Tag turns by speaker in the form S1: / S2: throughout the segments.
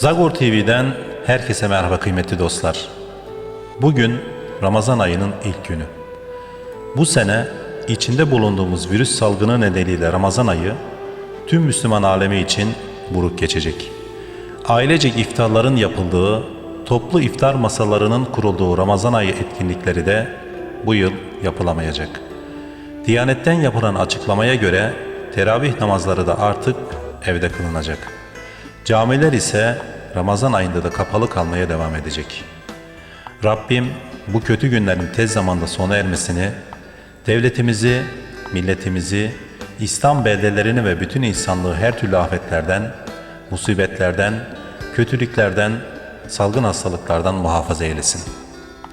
S1: Zagor TV'den herkese merhaba kıymetli dostlar. Bugün Ramazan ayının ilk günü. Bu sene içinde bulunduğumuz virüs salgını nedeniyle Ramazan ayı tüm Müslüman alemi için buruk geçecek. Ailecek iftarların yapıldığı, toplu iftar masalarının kurulduğu Ramazan ayı etkinlikleri de bu yıl yapılamayacak. Diyanetten yapılan açıklamaya göre teravih namazları da artık evde kılınacak. Camiler ise Ramazan ayında da kapalı kalmaya devam edecek. Rabbim bu kötü günlerin tez zamanda sona ermesini, devletimizi, milletimizi, İslam beldelerini ve bütün insanlığı her türlü afetlerden, musibetlerden, kötülüklerden, salgın hastalıklardan muhafaza eylesin.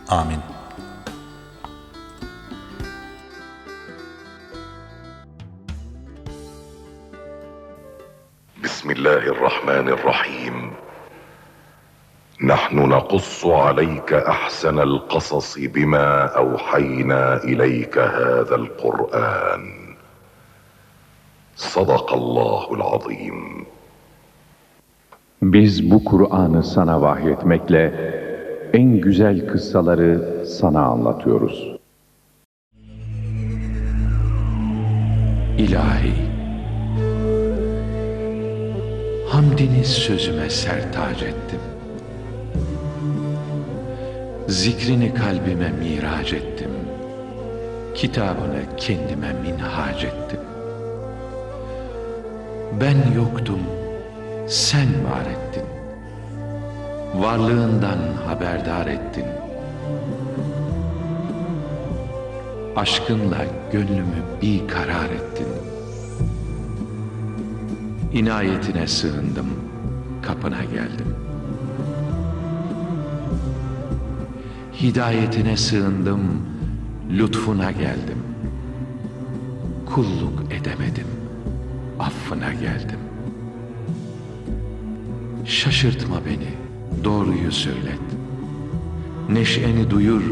S1: Amin.
S2: بسم الله الرحمن الرحيم نحن نقص عليك احسن القصص بما اوحينا اليك هذا القران صدق الله العظيم
S3: Biz bu Kur'an'ı sana vahyetmekle en güzel kıssaları sana anlatıyoruz.
S4: İlahi, hamdini sözüme sertac ettim. Zikrini kalbime miraç ettim. Kitabını kendime minhac ettim. Ben yoktum, sen var ettin. Varlığından haberdar ettin. Aşkınla gönlümü bir karar ettin. İnayetine sığındım, kapına geldim. Hidayetine sığındım, lütfuna geldim. Kulluk edemedim, affına geldim. Şaşırtma beni, doğruyu söylet. Neşeni duyur,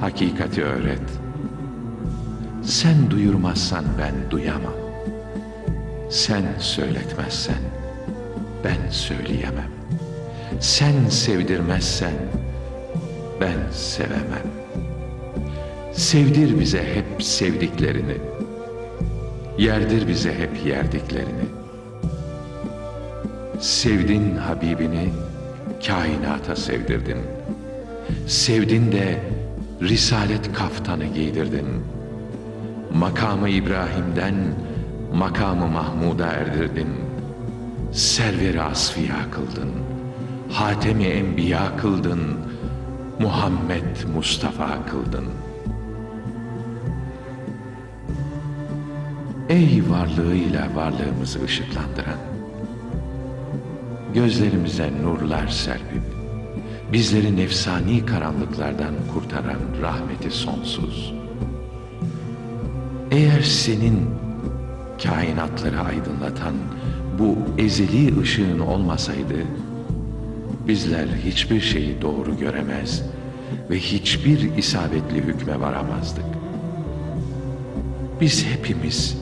S4: hakikati öğret. Sen duyurmazsan ben duyamam. Sen söyletmezsen ben söyleyemem. Sen sevdirmezsen ben sevemem. Sevdir bize hep sevdiklerini. Yerdir bize hep yerdiklerini. Sevdin Habibini, kainata sevdirdin. Sevdin de risalet kaftanı giydirdin. Makamı İbrahim'den makamı Mahmud'a erdirdin. Server-i Asfiya kıldın. Hatemi Enbiya kıldın. Muhammed Mustafa kıldın. Ey varlığıyla varlığımızı ışıklandıran, gözlerimize nurlar serpip, bizleri nefsani karanlıklardan kurtaran rahmeti sonsuz. Eğer senin kainatları aydınlatan bu ezeli ışığın olmasaydı, bizler hiçbir şeyi doğru göremez ve hiçbir isabetli hükme varamazdık. Biz hepimiz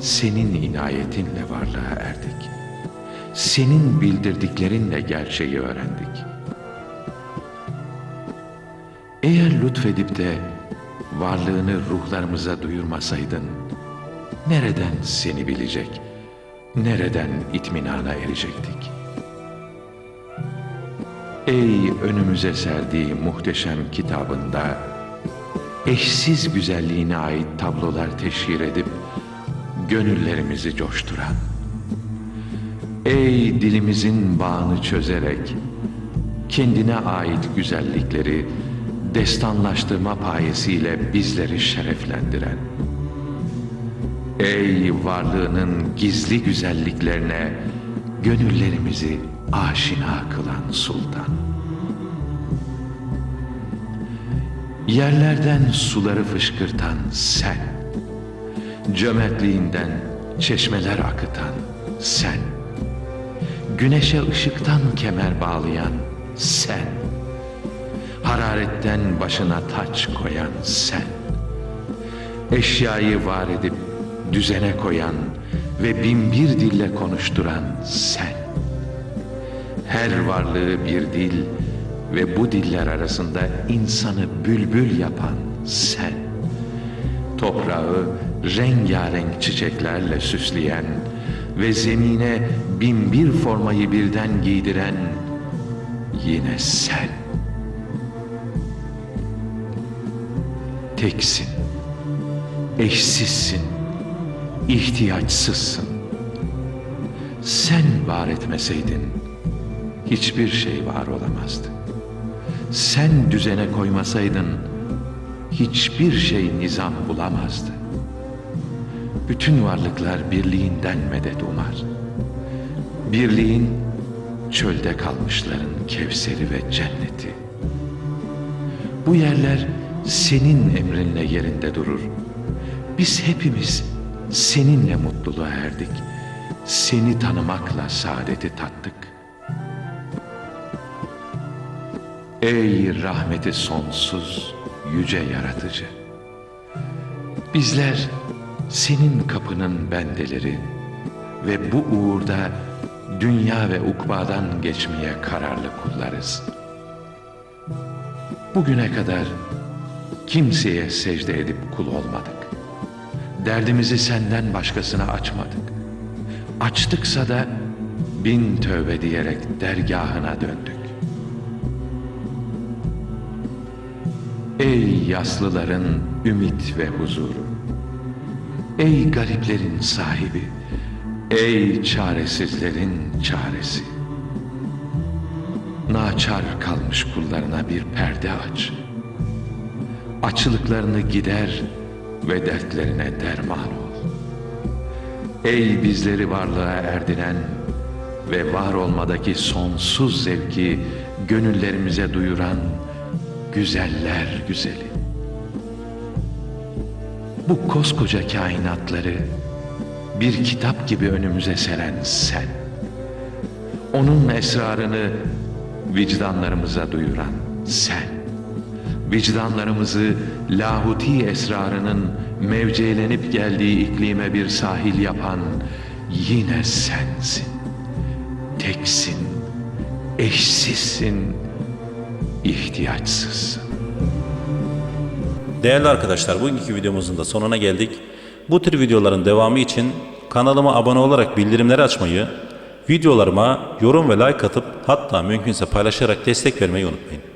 S4: senin inayetinle varlığa erdik. Senin bildirdiklerinle gerçeği öğrendik. Eğer lütfedip de varlığını ruhlarımıza duyurmasaydın, nereden seni bilecek, nereden itminana erecektik? Ey önümüze serdiği muhteşem kitabında, eşsiz güzelliğine ait tablolar teşhir edip, gönüllerimizi coşturan, Ey dilimizin bağını çözerek, kendine ait güzellikleri, destanlaştırma payesiyle bizleri şereflendiren, Ey varlığının gizli güzelliklerine gönüllerimizi aşina kılan sultan. Yerlerden suları fışkırtan sen, cömertliğinden çeşmeler akıtan sen, güneşe ışıktan kemer bağlayan sen, hararetten başına taç koyan sen, eşyayı var edip düzene koyan ve bin bir dille konuşturan sen. her varlığı bir dil ve bu diller arasında insanı bülbül yapan sen. Toprağı rengarenk çiçeklerle süsleyen ve zemine binbir formayı birden giydiren yine sen. Teksin, eşsizsin, ihtiyaçsızsın. Sen var etmeseydin hiçbir şey var olamazdı. Sen düzene koymasaydın hiçbir şey nizam bulamazdı. Bütün varlıklar birliğinden medet umar. Birliğin çölde kalmışların kevseri ve cenneti. Bu yerler senin emrinle yerinde durur. Biz hepimiz seninle mutluluğa erdik. Seni tanımakla saadeti tattık. Ey rahmeti sonsuz, yüce yaratıcı. Bizler senin kapının bendeleri ve bu uğurda dünya ve ukbadan geçmeye kararlı kullarız. Bugüne kadar kimseye secde edip kul olmadık. Derdimizi senden başkasına açmadık. Açtıksa da bin tövbe diyerek dergahına döndük. Ey yaslıların ümit ve huzuru. Ey gariplerin sahibi. Ey çaresizlerin çaresi. Naçar kalmış kullarına bir perde aç. Açılıklarını gider ve dertlerine derman ol. Ey bizleri varlığa erdiren ve var olmadaki sonsuz zevki gönüllerimize duyuran güzeller güzeli. Bu koskoca kainatları bir kitap gibi önümüze seren sen. Onun esrarını vicdanlarımıza duyuran sen. Vicdanlarımızı lahuti esrarının mevcelenip geldiği iklime bir sahil yapan yine sensin. Teksin, eşsizsin, ihtiyaçsızsın.
S1: Değerli arkadaşlar bugünkü videomuzun da sonuna geldik. Bu tür videoların devamı için kanalıma abone olarak bildirimleri açmayı, videolarıma yorum ve like atıp hatta mümkünse paylaşarak destek vermeyi unutmayın.